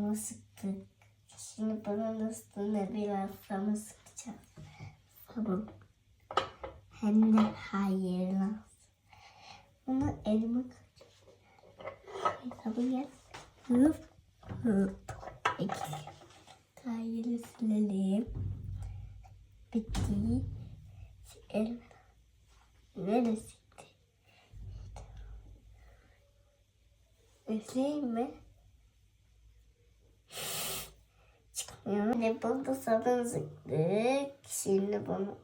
Bunu sıktık. Şimdi bunun üstüne biraz sabun sıkacağız. Sabun. Hem de hayırlı. Bunu elime. Sabun gel. Hıp hıp. Peki. Hayırlı silelim. Bitti. Elime. Neresi? Üfleyeyim mi? Çıkmıyor. Ne buldu sabun sıktık. Şimdi bunu